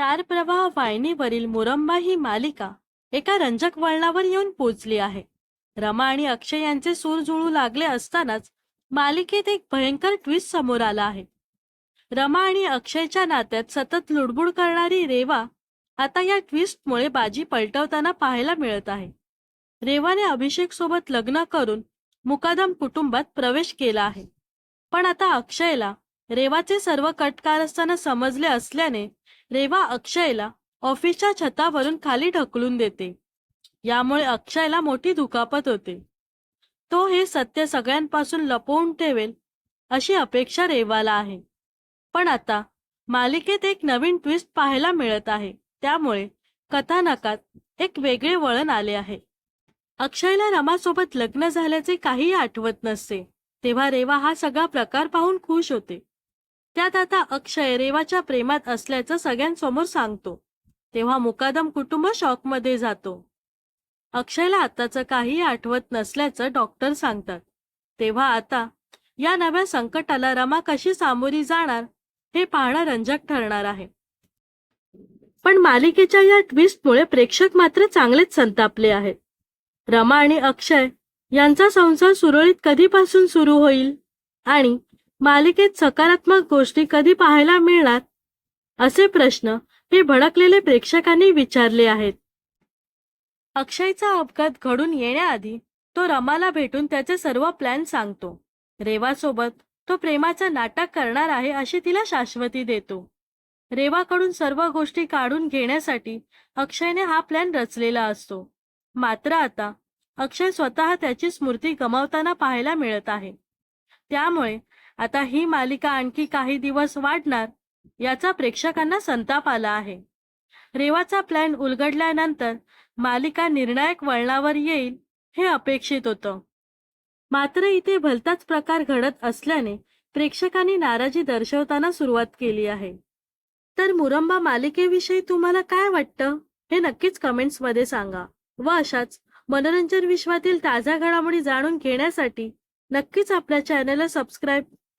तार प्रवाह वाहिनीवरील मुरंबा ही मालिका एका रंजक वळणावर येऊन पोचली आहे. रमा आणि अक्षय यांचे सूर जुळू लागले असतानाच मालिकेत एक भयंकर ट्विस्ट समोर आला आहे. रमा आणि अक्षयच्या नात्यात सतत लुडबुड करणारी रेवा आता या ट्विस्टमुळे बाजी पलटवताना पाहायला मिळत आहे. रेवाने अभिषेक सोबत लग्न करून मुकादम कुटुंबात प्रवेश केला आहे. पण आता अक्षयला रेवाचे सर्व कटकार असताना समजले असल्याने रेवा अक्षयला ऑफिसच्या छतावरून खाली ढकलून देते. यामुळे अक्षयला मोठी दुखापत होते. तो हे सत्य सगळ्यांपासून लपवून ठेवेल अशी अपेक्षा रेवाला आहे. पण आता मालिकेत एक नवीन ट्विस्ट पाहायला मिळत आहे. त्यामुळे कथानकात एक वेगळे वळण आले आहे. अक्षयला रमासोबत लग्न झाल्याचे काहीही आठवत नसते. तेव्हा रेवा हा सगळा प्रकार पाहून खुश होते. त्यात आता अक्षय रेवाच्या प्रेमात असल्याचं सगळ्यांसमोर सांगतो. तेव्हा मुकादम कुटुंब शॉकमध्ये जातो. अक्षयला आताचं काही आठवत नसल्याचं डॉक्टर सांगतात. तेव्हा आता या नव्या संकटाला रमा कशी सामोरी जाणार हे पाहणं रंजक ठरणार आहे. पण मालिकेच्या या ट्विस्टमुळे प्रेक्षक मात्र चांगलेच संतापले आहेत. रमा आणि अक्षय यांचा संसार सुरळीत कधीपासून सुरू होईल आणि मालिकेत सकारात्मक गोष्टी कधी पाहायला मिळणार? असे प्रश्न हे भडकलेले प्रेक्षकांनी विचारले आहेत. अक्षयचा अपघात घडून येण्याआधी तो रमाला भेटून त्याचे सर्व प्लॅन सांगतो. रेवासोबत तो प्रेमाचं नाटक करणार आहे अशी तिला शाश्वती देतो. रेवाकडून सर्व गोष्टी काढून घेण्यासाठी अक्षयने हा प्लॅन रचलेला असतो. मात्र आता अक्षय स्वतः त्याची स्मृती गमावताना पाहायला मिळत आहे. त्यामुळे आता ही मालिका आणखी काही दिवस वाढणार याचा प्रेक्षकांना संताप आला आहे. रेवाचा प्लॅन उलगडल्यानंतर मालिका निर्णायक वळणावर येईल हे अपेक्षित होतं. मात्र इथे भलताच प्रकार घडत असल्याने प्रेक्षकांनी नाराजी दर्शवताना सुरुवात केली आहे. तर मुरंबा मालिकेविषयी तुम्हाला काय वाटतं हे नक्कीच कमेंट्समध्ये सांगा व अशाच मनोरंजन विश्वातील ताज्या घडामोडी जाणून घेण्यासाठी नक्कीच आपल्या चॅनलला सबस्क्राईब